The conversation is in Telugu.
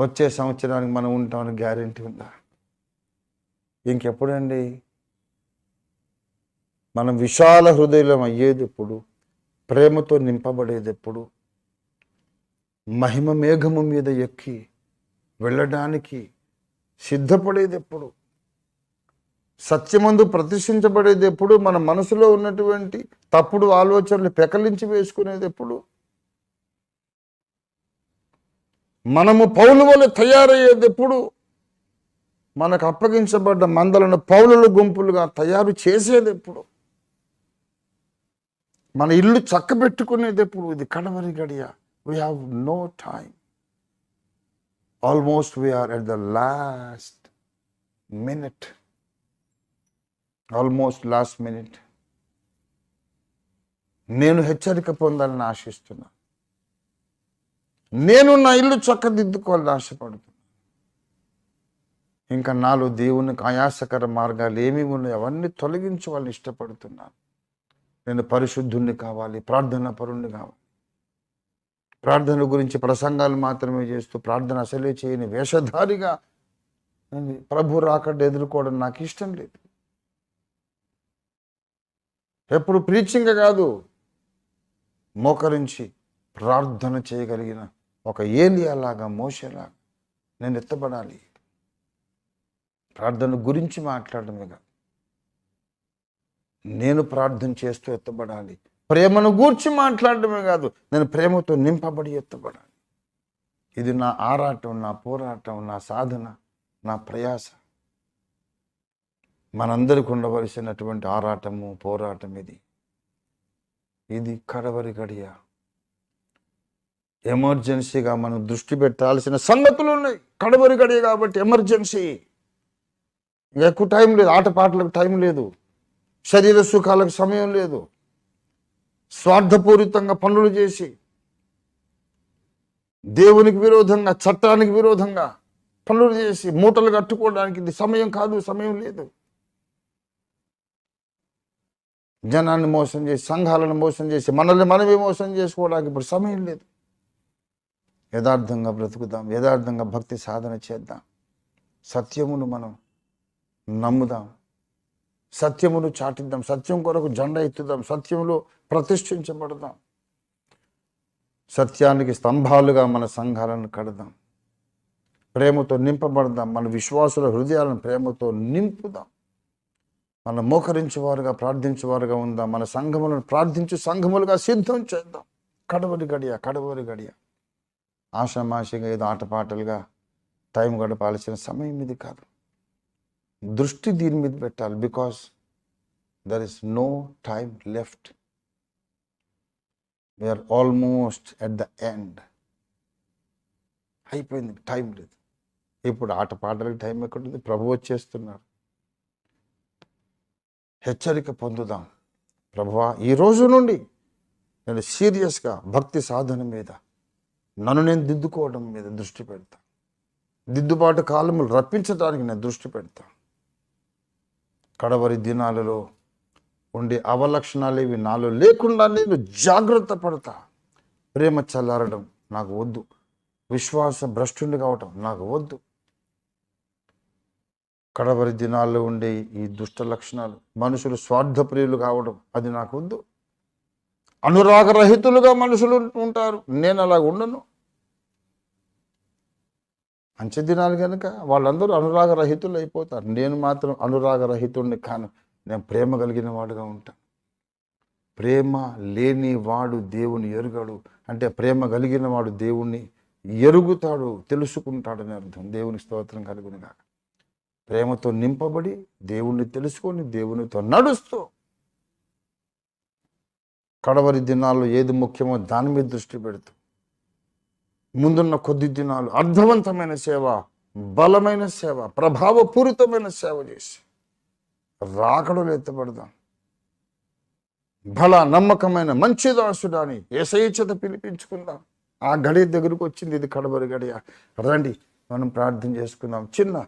వచ్చే సంవత్సరానికి మనం ఉంటామని గ్యారెంటీ ఉందా? ఇంకెప్పుడండి? మనం విశాల హృదయం అయ్యేది ఎప్పుడు ప్రేమతో నింపబడేది ఎప్పుడు? మహిమ మేఘము మీద ఎక్కి వెళ్ళడానికి సిద్ధపడేది ఎప్పుడు? సత్యమందు ప్రతిష్ఠించబడేది ఎప్పుడు? మన మనసులో ఉన్నటువంటి తప్పుడు ఆలోచనలు పెకలించి వేసుకునేది ఎప్పుడు? మనము పౌలు వల్ల తయారయ్యేది ఎప్పుడు? మనకు అప్పగించబడ్డ మందలను పౌలుల గుంపులుగా తయారు చేసేది ఎప్పుడు? మన ఇల్లు చక్కబెట్టుకునేది ఎప్పుడు? ఇది కడవరి గడియ. We have no time almost we're at the last minute almost last minute నేను హెచ్చరిక పొందాలని ఆశిస్తున్నాను నేను నా ఇల్లు చక్కదిద్దుకోవాలని ఆశపడుతున్నాను ఇంకా నాలో దేవునికి ఆయాసకర మార్గాలు ఏమి ఉన్నాయో? అవన్నీ తొలగించుకోవాలని ఇష్టపడుతున్నాను. నేను పరిశుద్ధుణ్ణి కావాలి ప్రార్థన పరుణ్ణి కావాలి. ప్రార్థన గురించి ప్రసంగాలు మాత్రమే చేస్తూ ప్రార్థన అసలే చేయని వేషధారిగా ప్రభు రాకడ ఎదుర్కోవడం నాకు ఇష్టం లేదు. ఎప్పుడు ప్రీచింగ్ కాదు మోకరించి ప్రార్థన చేయగలిగిన ఒక ఏలియాలాగా మోసేలాగా నేను ఎత్తబడాలి. ప్రార్థన గురించి మాట్లాడమే కాదు నేను ప్రార్థన చేస్తూ ఎత్తబడాలి. ప్రేమను గూర్చి మాట్లాడడమే కాదు. నేను ప్రేమతో నింపబడి ఎత్తబడాలి. ఇది నా ఆరాటం నా పోరాటం నా సాధన నా ప్రయాస. మనందరికి ఉండవలసినటువంటి ఆరాటము పోరాటం ఇది. ఇది కడవరి గడియ. ఎమర్జెన్సీగా మనం దృష్టి పెట్టాల్సిన సంగతులు ఉన్నాయి. కడవరి గడియ కాబట్టి ఎమర్జెన్సీ. ఇంకా ఎక్కువ టైం లేదు ఆటపాటలకు టైం లేదు శరీర సుఖాలకు సమయం లేదు స్వార్థపూరితంగా పనులు చేసి దేవునికి విరోధంగా చట్టానికి విరోధంగా పనులు చేసి మూటలు కట్టుకోవడానికి ఇది సమయం కాదు సమయం లేదు. జనాన్ని మోసం చేసి సంఘాలను మోసం చేసి మనల్ని మనమే మోసం చేసుకోవడానికి ఇప్పుడు సమయం లేదు. యథార్థంగా బ్రతుకుదాం యథార్థంగా భక్తి సాధన చేద్దాం. సత్యమును మనం నమ్ముదాం. సత్యమును చాటిద్దాం. సత్యం కొరకు జెండా ఎత్తుదాం. సత్యంలో ప్రతిష్ఠించబడదాం. సత్యానికి స్తంభాలుగా మన సంఘాలను కడదాం. ప్రేమతో నింపబడదాం. మన విశ్వాసుల హృదయాలను ప్రేమతో నింపుదాం. మన మోకరించేవారుగా ప్రార్థించేవారుగా ఉందాం. మన సంఘములను ప్రార్థించి సంఘములుగా సిద్ధం చేద్దాం. కడవరి గడియ కడవరి గడియ. ఆషామాషిగా ఏదో ఆటపాటలుగా టైం గడపాల్సిన సమయం ఇది కాదు. దృష్టి దీని మీద పెట్టాలి because there is no time left. We're almost at the end అయిపోయింది టైం లేదు. ఇప్పుడు ఆట పాటలకు టైం ఎక్కడుంది? ప్రభు వచ్చేస్తున్నారు. హెచ్చరిక పొందుదాం. ప్రభువా ఈ రోజు నుండి నేను సీరియస్గా భక్తి సాధన మీద నన్ను నేను దిద్దుకోవడం మీద దృష్టి పెడతా. దిద్దుబాటు కాలములు రప్పించడానికి నేను దృష్టి పెడతా. కడవరి దినాలలో ఉండే అవలక్షణాలు ఇవి నాలో లేకుండా నేను జాగ్రత్త పడతా. ప్రేమ చల్లారడం నాకు వద్దు. విశ్వాస భ్రష్టుని కావటం నాకు వద్దు. కడవరి దినాల్లో ఉండే ఈ దుష్ట లక్షణాలు మనుషులు స్వార్థప్రియులు కావడం అది నాకు వద్దు. అనురాగరహితులుగా మనుషులు ఉంటారు. నేను అలా ఉండను. మంచి దినాలు కనుక వాళ్ళందరూ అనురాగరహితులు అయిపోతారు నేను మాత్రం అనురాగరహితుడిని కాను. నేను ప్రేమ కలిగిన వాడుగా ఉంటాను. ప్రేమ లేని వాడు దేవుని ఎరుగడు. అంటే ప్రేమ కలిగిన వాడు దేవుణ్ణి ఎరుగుతాడు తెలుసుకుంటాడని అర్థం. దేవుని స్తోత్రం కలుగును ప్రేమతో నింపబడి దేవుణ్ణి తెలుసుకొని దేవునితో నడుస్తూ కడవరి దినాల్లో ఏది ముఖ్యమో దాని మీద దృష్టి పెడుతూ. ముందున్న కొద్ది దినాలు అర్థవంతమైన సేవ బలమైన సేవ ప్రభావపూరితమైన సేవ చేసి రాకడలు ఎత్తబడదాం. బల నమ్మకమైన మంచి దాసుడాని ఏసైచత పిలిపించుకుందాం. ఆ గడియ దగ్గరకు వచ్చింది ఇది కడబరి గడియ. రండి మనం ప్రార్థన చేసుకుందాం. చిన్న